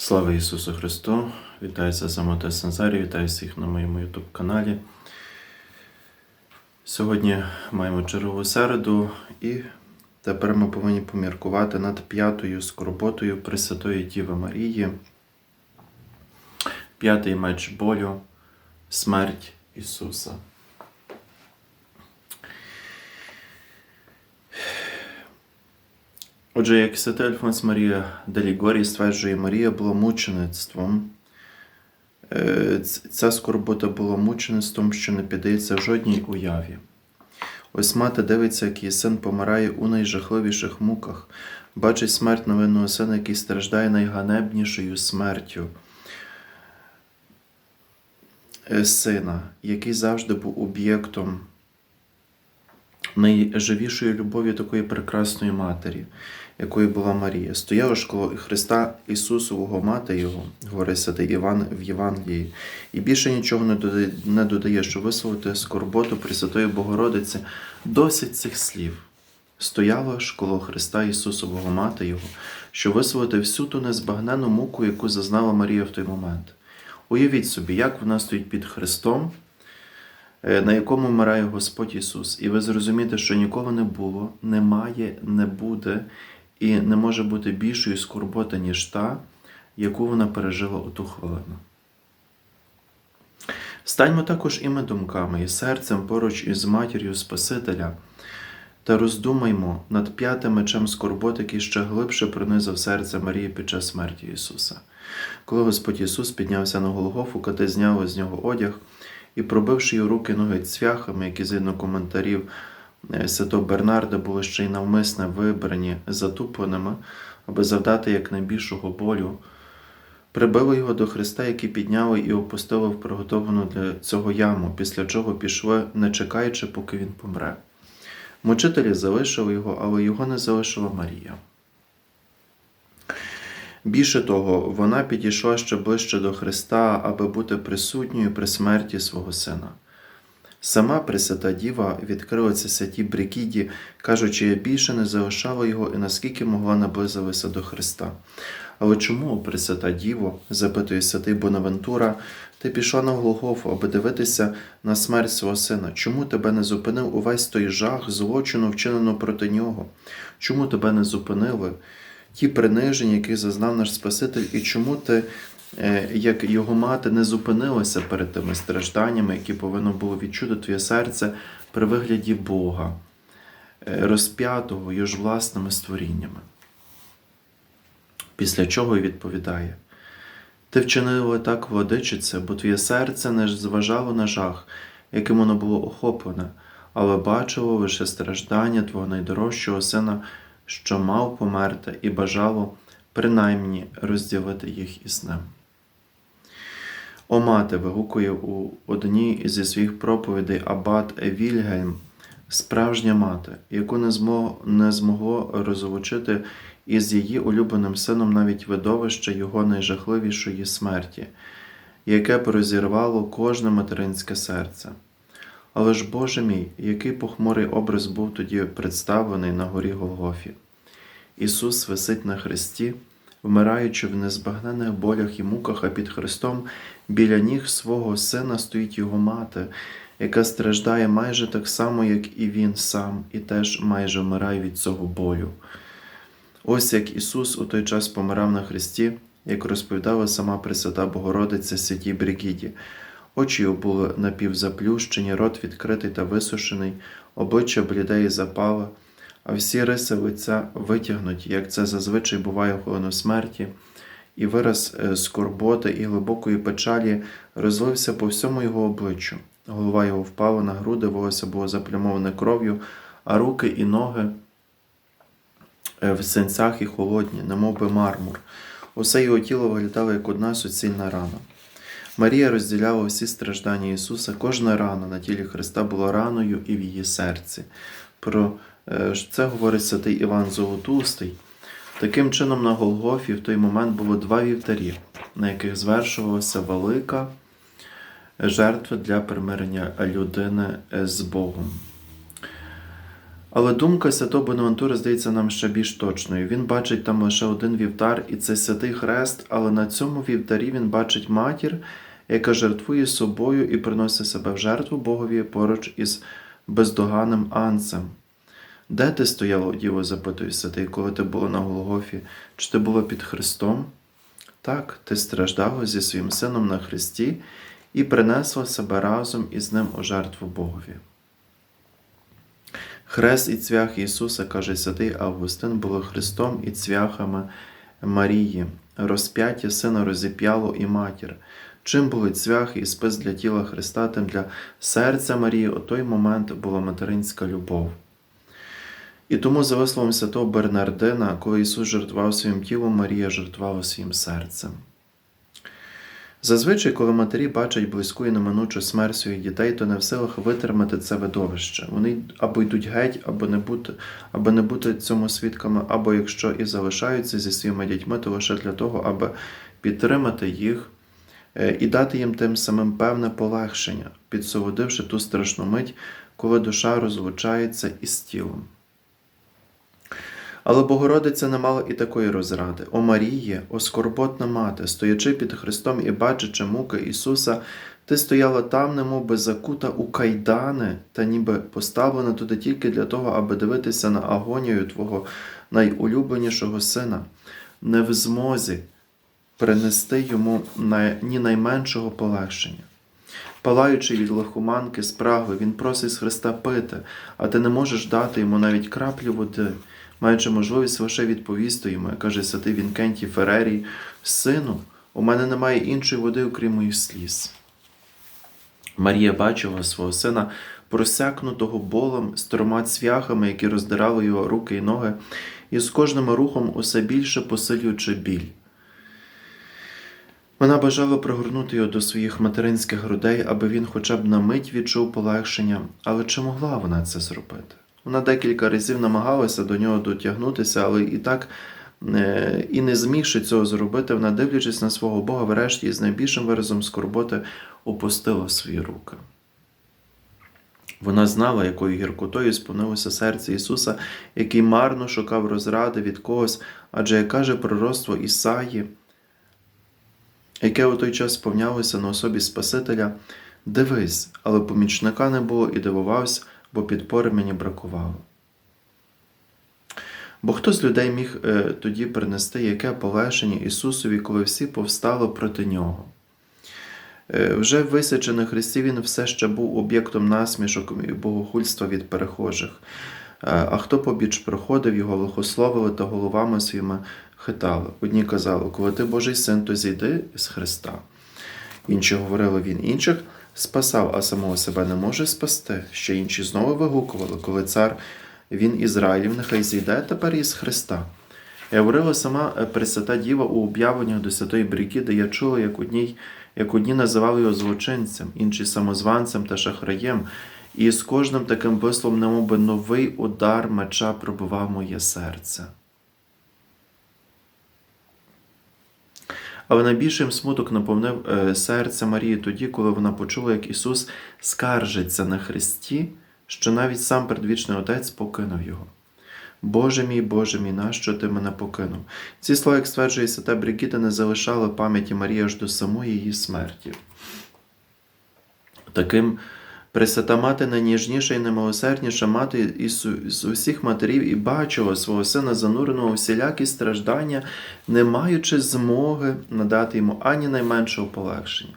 Слава Ісусу Христу! Вітаюся Самоте Сензарі, вітаю всіх на моєму YouTube каналі. Сьогодні маємо чергову середу, і тепер ми повинні поміркувати над п'ятою скорботою Пресвятої Діви Марії. П'ятий меч болю, смерть Ісуса. Отже, як святий Альфонс Марія Делігорій стверджує, Марія була мучеництвом. Е, Ця скорбота була мучеництвом, що не піддається жодній уяві. Ось мати дивиться, як її син помирає у найжахливіших муках, бачить смерть невинного сина, який страждає найганебнішою смертю е, сина, який завжди був об'єктом найживішої любові такої прекрасної матері, якою була Марія. Стояла ж коло Христа Ісусового мати Його, говорить святий Іван в Євангелії, і більше нічого не додає, не додає, що висловити скорботу Пресвятої Богородиці досить цих слів. Стояла ж коло Христа Ісусового мати Його, що висловити всю ту незбагнену муку, яку зазнала Марія в той момент. Уявіть собі, як вона стоїть під Христом, е, на якому вмирає Господь Ісус. І ви зрозумієте, що ніколи не було, немає, не буде і не може бути більшої скорботи, ніж та, яку вона пережила у ту хвилину. Станьмо також і ми думками, і серцем поруч із матір'ю Спасителя, та роздумаймо над п'ятим мечем скорботи, який ще глибше пронизав серце Марії під час смерті Ісуса. Коли Господь Ісус піднявся на Голгофу, кати зняли з нього одяг і, пробивши її руки ноги цвяхами, які згідно коментарів святого Бернарда були ще й навмисне вибрані затупленими, аби завдати якнайбільшого болю, прибили його до Христа, який підняли і опустили в приготовану для цього яму, після чого пішли, не чекаючи, поки він помре. Мучителі залишили його, але його не залишила Марія. Більше того, вона підійшла ще ближче до Христа, аби бути присутньою при смерті свого сина. Сама Пресвята Діва відкрила це святій Брикіді, кажучи, я більше не залишала його і наскільки могла наблизилася до Христа. Але чому, Пресвята Діво, запитує святий Бонавентура, ти пішла на Голгофу, аби дивитися на смерть свого сина? Чому тебе не зупинив увесь той жах, злочину, вчинено проти нього? Чому тебе не зупинили? Ті приниження, які зазнав наш Спаситель, і чому ти, як його мати, не зупинилася перед тими стражданнями, які повинно було відчути твоє серце при вигляді Бога, е, розп'ятого його ж власними створіннями? Після чого й відповідає: Ти вчинила так, владичице, бо твоє серце не зважало на жах, яким воно було охоплене, але бачило лише страждання твого найдорожчого сина, що мав померти, і бажало принаймні розділити їх із ним. О мати вигукує у одній зі своїх проповідей Абат Вільгельм, справжня мати, яку не змогло, не змогло розлучити із її улюбленим сином навіть видовище його найжахливішої смерті, яке б розірвало кожне материнське серце. Але ж, Боже мій, який похмурий образ був тоді представлений на горі Голгофі. Ісус висить на хресті, вмираючи в незбагнених болях і муках, а під Христом біля ніг свого Сина стоїть Його мати, яка страждає майже так само, як і Він сам, і теж майже вмирає від цього болю. Ось як Ісус у той час помирав на Христі, як розповідала сама Пресвята Богородиця святій Бригіді. Очі його були напівзаплющені, рот відкритий та висушений, обличчя бліде і запале, а всі риси лиця витягнуті, як це зазвичай буває в смерті, і вираз е, скорботи і глибокої печалі розлився по всьому його обличчю. Голова його впала на груди, волосся було заплямоване кров'ю, а руки і ноги е, в синцях і холодні, немов би мармур. Усе його тіло виглядало як одна суцільна рана. Марія розділяла всі страждання Ісуса. Кожна рана на тілі Христа була раною і в її серці. Про е, це говорить святий Іван Золотустий. Таким чином, на Голгофі в той момент було два вівтарі, на яких звершувалася велика жертва для примирення людини з Богом. Але думка святого Бонавентура здається нам ще більш точною. Він бачить там лише один вівтар, і це святий хрест, але на цьому вівтарі він бачить матір, яка жертвує собою і приносить себе в жертву Богові поруч із бездоганним анцем. Де ти стояла, Діво, запитує святий, коли ти була на Голгофі? Чи ти була під Христом? Так, ти страждала зі своїм сином на Христі і принесла себе разом із ним у жертву Богові. Хрест і цвях Ісуса, каже святий Августин, було Христом і цвяхами Марії, розп'яття сина розіп'яло і матір. Чим були цвях і спис для тіла Христа, тим для серця Марії у той момент була материнська любов. І тому, за висловом святого Бернардина, коли Ісус жертвував своїм тілом, Марія жертвувала своїм серцем. Зазвичай, коли матері бачать близьку і неминучу смерть своїх дітей, то не в силах витримати це видовище. Вони або йдуть геть, або не бути, або не бути цьому свідками, або якщо і залишаються зі своїми дітьми, то лише для того, аби підтримати їх е, і дати їм тим самим певне полегшення, підсолодивши ту страшну мить, коли душа розлучається із тілом. Але Богородиця не мала і такої розради. О Маріє, о скорботна мати, стоячи під Христом і бачачи муки Ісуса, ти стояла там, немов би закута у кайдани, та ніби поставлена туди тільки для того, аби дивитися на агонію Твого найулюбленішого сина, не в змозі принести йому ні найменшого полегшення. Палаючи від лихоманки спрагли, він просить з Христа пити, а ти не можеш дати йому навіть краплю води. Маючи можливість лише відповісти йому, каже святий Вінкентій Ферерій, сину, у мене немає іншої води, окрім моїх сліз. Марія бачила свого сина, просякнутого болем з трьома цвяхами, які роздирали його руки і ноги, і з кожним рухом усе більше посилюючи біль. Вона бажала пригорнути його до своїх материнських грудей, аби він хоча б на мить відчув полегшення, але чи могла вона це зробити? Вона декілька разів намагалася до нього дотягнутися, але і так е, і не змігши цього зробити, вона, дивлячись на свого Бога, врешті з найбільшим виразом скорботи опустила свої руки. Вона знала, якою гіркотою сповнилося серце Ісуса, який марно шукав розради від когось, адже як каже пророцтво Ісаї, яке у той час сповнялося на особі Спасителя, дивись, але помічника не було і дивувався, бо підпори мені бракувало. Бо хто з людей міг е, тоді принести яке полегшення Ісусові, коли всі повстали проти нього? Е, вже висячений Христі він все ще був об'єктом насмішок і богохульства від перехожих. Е, А хто побіч проходив, його лихословили та головами своїми хитали. Одні казали, коли ти Божий син, то зійди з Христа. Інші говорили, він інших спасав, а самого себе не може спасти. Ще інші знову вигукували, коли цар він Ізраїлів, нехай зійде тепер із Христа. Я говорила сама е, Пресвята Діва у об'явленнях до Святої Брикіди, я чула, як одній, як одні називали його злочинцем, інші самозванцем та шахраєм, і з кожним таким висловом, немовби новий удар меча пробивав моє серце. Але найбільшим смуток наповнив е, серце Марії тоді, коли вона почула, як Ісус скаржиться на Христі, що навіть сам предвічний Отець покинув його. Боже мій, Боже мій, нащо ти мене покинув? Ці слова, як стверджує свята Бригіта, не залишали пам'яті Марії аж до самої її смерті. Таким Пресвята мати найніжніша і наймилосердніша мати із, усіх матерів і бачила свого сина зануреного всілякі страждання, не маючи змоги надати йому ані найменшого полегшення.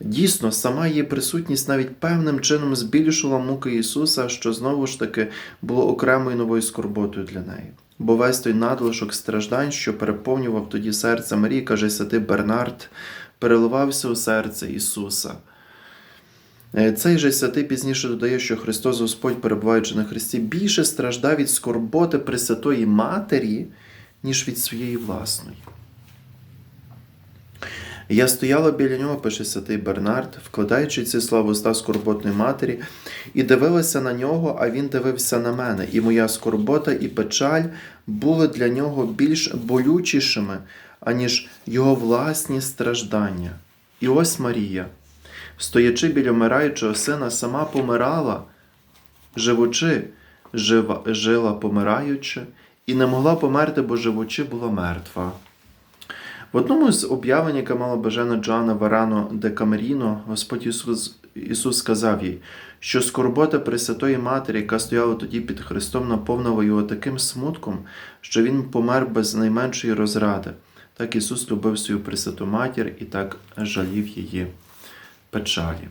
Дійсно, сама її присутність навіть певним чином збільшила муки Ісуса, що знову ж таки було окремою новою скорботою для неї. Бо весь той надлишок страждань, що переповнював тоді серце Марії, каже святий Бернард, переливався у серце Ісуса. Е, Цей же святий пізніше додає, що Христос Господь, перебуваючи на Христі, більше страждав від скорботи Пресвятої Матері, ніж від своєї власної. Я стояла біля нього, пише святий Бернард, вкладаючи ці слова в уста скорботної матері, і дивилася на нього, а він дивився на мене. І моя скорбота і печаль були для нього більш болючішими, аніж його власні страждання. І ось Марія, стоячи біля вмираючого сина, сама помирала, живучи, жива, жила помираючи, і не могла померти, бо живучи була мертва. В одному з об'явлень, яке мало бажана Джоанна Варано де Камеріно, Господь Ісус, Ісус сказав їй, що скорбота Пресвятої Матері, яка стояла тоді під Христом, наповнила його таким смутком, що він помер без найменшої розради. Так Ісус любив свою Пресвяту Матір і так жалів її печалі.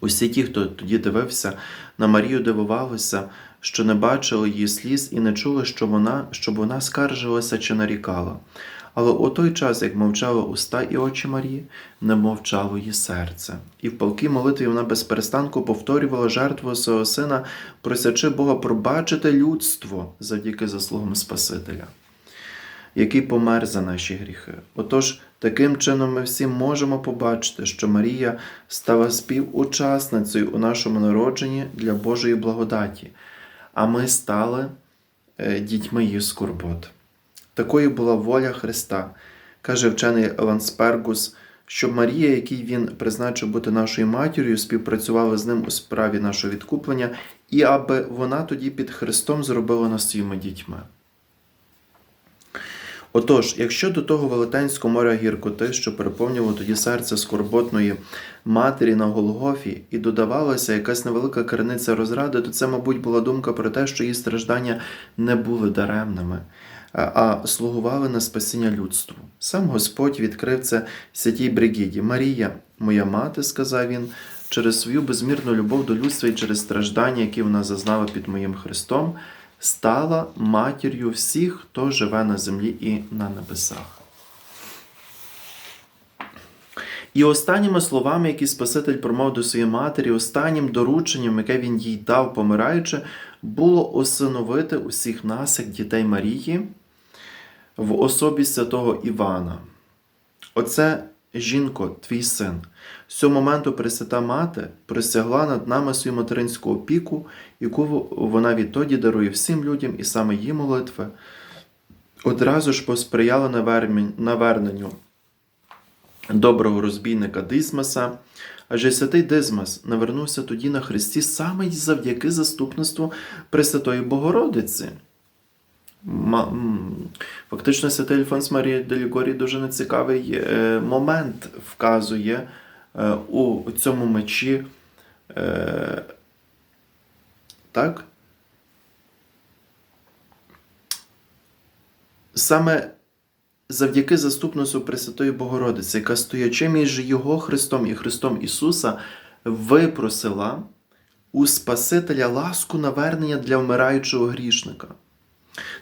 Усі ті, хто тоді дивився на Марію, дивувалися, що не бачили її сліз і не чули, що вона, щоб вона скаржилася чи нарікала. Але у той час, як мовчали уста і очі Марії, не мовчало її серце. І в палкій молитві вона без перестанку повторювала жертву свого сина, просячи Бога пробачити людство завдяки заслугам Спасителя, який помер за наші гріхи. Отож, таким чином ми всі можемо побачити, що Марія стала співучасницею у нашому народженні для Божої благодаті, а ми стали е, дітьми її скорбот. Такою була воля Христа, каже вчений Ланспергус, щоб Марія, який він призначив бути нашою матір'ю, співпрацювала з ним у справі нашого відкуплення, і аби вона тоді під Христом зробила нас своїми дітьми. Отож, якщо до того велетенського моря гіркоти, що переповнювало тоді серце скорботної матері на Голгофі, і додавалася якась невелика криниця розради, то це, мабуть, була думка про те, що її страждання не були даремними, а- слугували на спасіння людству. Сам Господь відкрив це святій Бригіді. Марія, моя мати, сказав він, через свою безмірну любов до людства і через страждання, які вона зазнала під моїм Христом, стала матір'ю всіх, хто живе на землі і на небесах. І останніми словами, які Спаситель промов до своєї матері, останнім дорученням, яке він їй дав, помираючи, було осиновити усіх нас, як дітей Марії, в особі святого Івана. Оце, жінко, твій син. З цього моменту Пресвята Мати присягла над нами свою материнську опіку, яку вона відтоді дарує всім людям, і саме її молитви одразу ж посприяли наверненню доброго розбійника Дисмаса. Адже святий Дисмас навернувся тоді на Христі саме завдяки заступництву Пресвятої Богородиці. Фактично, святий Альфонс Марія Делігорій дуже нецікавий е, момент вказує е, у цьому мечі. Е, так? Саме завдяки заступництву Пресвятої Богородиці, яка стоячи між його Христом і Христом Ісуса, випросила у Спасителя ласку навернення для вмираючого грішника.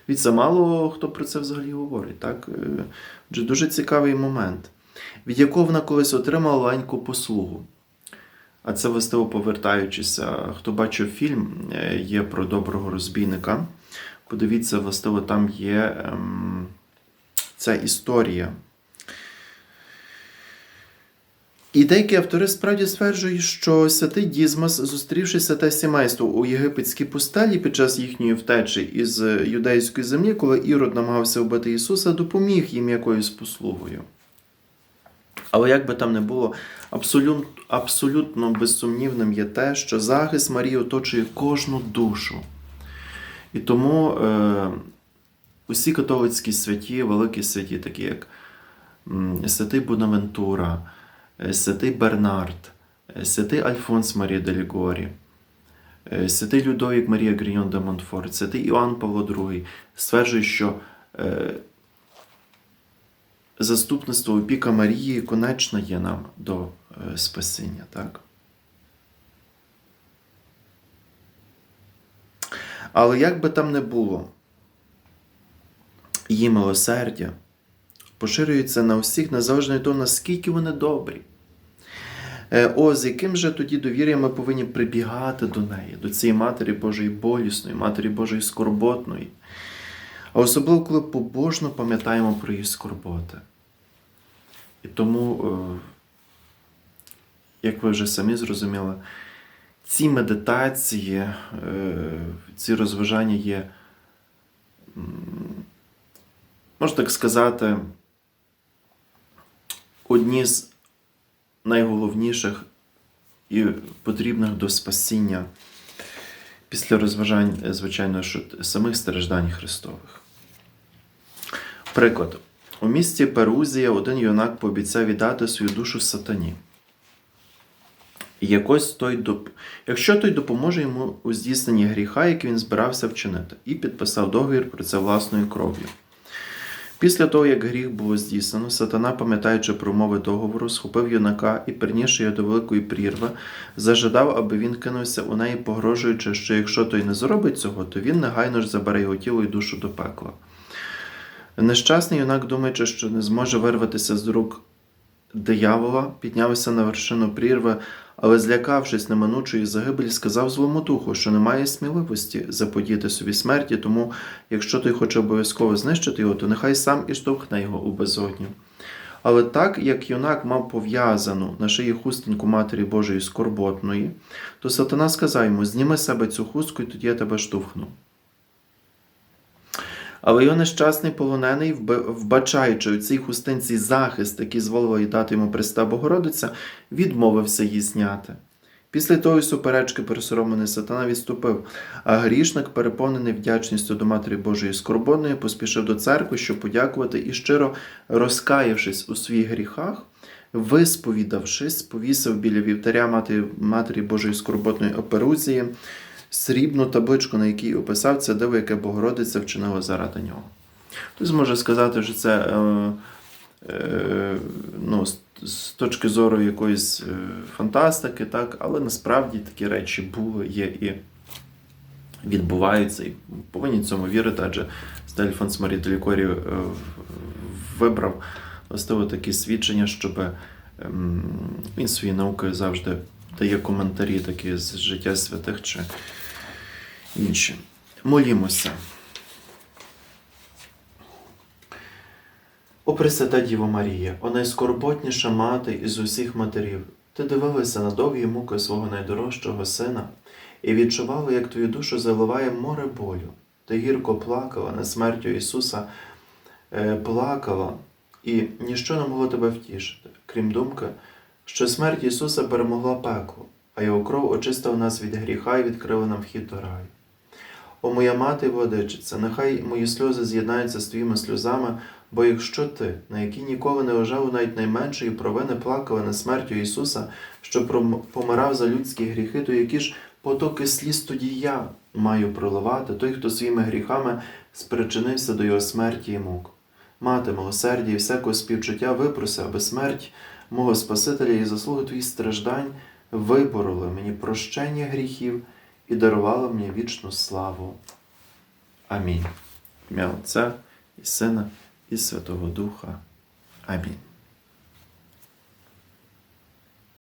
Дивіться, мало хто про це взагалі говорить. Так? Е, дуже цікавий момент, від якого вона колись отримала маленьку послугу. А це властиво повертаючися, хто бачив фільм, е, є про доброго розбійника. Подивіться, властиво, там є ем, ця історія. І деякі автори справді стверджують, що святий Дізмас, зустрівшися те сімейство у єгипетській пустелі під час їхньої втечі із юдейської землі, коли Ірод намагався вбити Ісуса, допоміг їм якоюсь послугою. Але як би там не було, абсолютно, абсолютно безсумнівним є те, що захист Марії оточує кожну душу. І тому е, усі католицькі святі, великі святі, такі як святий Бонавентура, святий Бернард, е, святий Альфонс Марія де Лігорі, е, святий Людовік Марія Гріньон де Монфорт, святий Іоанн Павло II стверджують, що е, заступництво опіка Марії конечно є нам до е, спасіння. Так? Але як би там не було, її милосердя поширюється на всіх, незалежно від того, наскільки вони добрі. Е, О, з яким же тоді довір'ям ми повинні прибігати до неї, до цієї Матері Божої болісної, Матері Божої скорботної. А особливо, коли побожно пам'ятаємо про її скорботи. І тому, е, як ви вже самі зрозуміли, ці медитації, е, ці розважання є, можна так сказати, одні з найголовніших і потрібних до спасіння після розважань, е, звичайно, що самих страждань Христових. Приклад. У місті Перузія один юнак пообіцяв віддати свою душу сатані. Якось той доп... Якщо той допоможе йому у здійсненні гріха, який він збирався вчинити, і підписав договір про це власною кров'ю. Після того, як гріх було здійснено, сатана, пам'ятаючи про умови договору, схопив юнака і, пернісши його до великої прірви, зажадав, аби він кинувся у неї, погрожуючи, що якщо той не зробить цього, то він негайно ж забере його тіло і душу до пекла. Нещасний юнак, думаючи, що не зможе вирватися з рук диявола, піднявся на вершину прірви, але, злякавшись неминучої загибелі, сказав злому духу, що немає сміливості заподіяти собі смерті, тому якщо той хоче обов'язково знищити його, то нехай сам і штовхне його у безодню. Але так як юнак мав пов'язану на шиї хустинку Матері Божої скорботної, то сатана сказав йому: зніми себе цю хустку, і тоді я тебе штовхну. Але його нещасний полонений, вбачаючи у цій хустинці захист, який зволила дати йому Преста Богородиця, відмовився її зняти. Після тої суперечки пересоромлений сатана відступив, а грішник, переповнений вдячністю до Матері Божої Скорботної, поспішив до церкви, щоб подякувати і щиро розкаявшись у своїх гріхах, висповідавшись, повісив біля вівтаря Матері Божої Скорботної оперузії срібну табличку, на якій описав це диво, яке Богородиця вчинила заради нього. Хтось може сказати, що це е, е, ну, з, точки зору якоїсь е, фантастики, так? але насправді такі речі були, є і відбуваються, і повинні цьому вірити, адже Стельфанс Марі Делікорі е, вибрав властиво такі свідчення, щоб ем, він своєю наукою завжди дає коментарі такі з життя святих чи інші. Молімося. О Пресвята Діво Марія, о найскорботніша мати із усіх матерів, ти дивилася на довгі муки свого найдорожчого сина і відчувала, як твою душу заливає море болю. Ти гірко плакала над смертю Ісуса, е, плакала, і ніщо не могло тебе втішити, крім думки, що смерть Ісуса перемогла пекло, а його кров очистила нас від гріха і відкрила нам вхід до раю. О моя мати і владичиця, нехай мої сльози з'єднаються з твоїми сльозами, бо якщо ти, на якій ніколи не вважав навіть найменшої провини, плакала над смертю Ісуса, що помирав за людські гріхи, то які ж потоки сліз тоді я маю проливати, той, хто своїми гріхами спричинився до його смерті і мук. Мати милосердя і всякого співчуття випроси, аби смерть мого Спасителя і заслуги твоїх страждань вибороли мені прощення гріхів і дарувала мені вічну славу. Амінь. Ім'я Отця і Сина і Святого Духа. Амінь.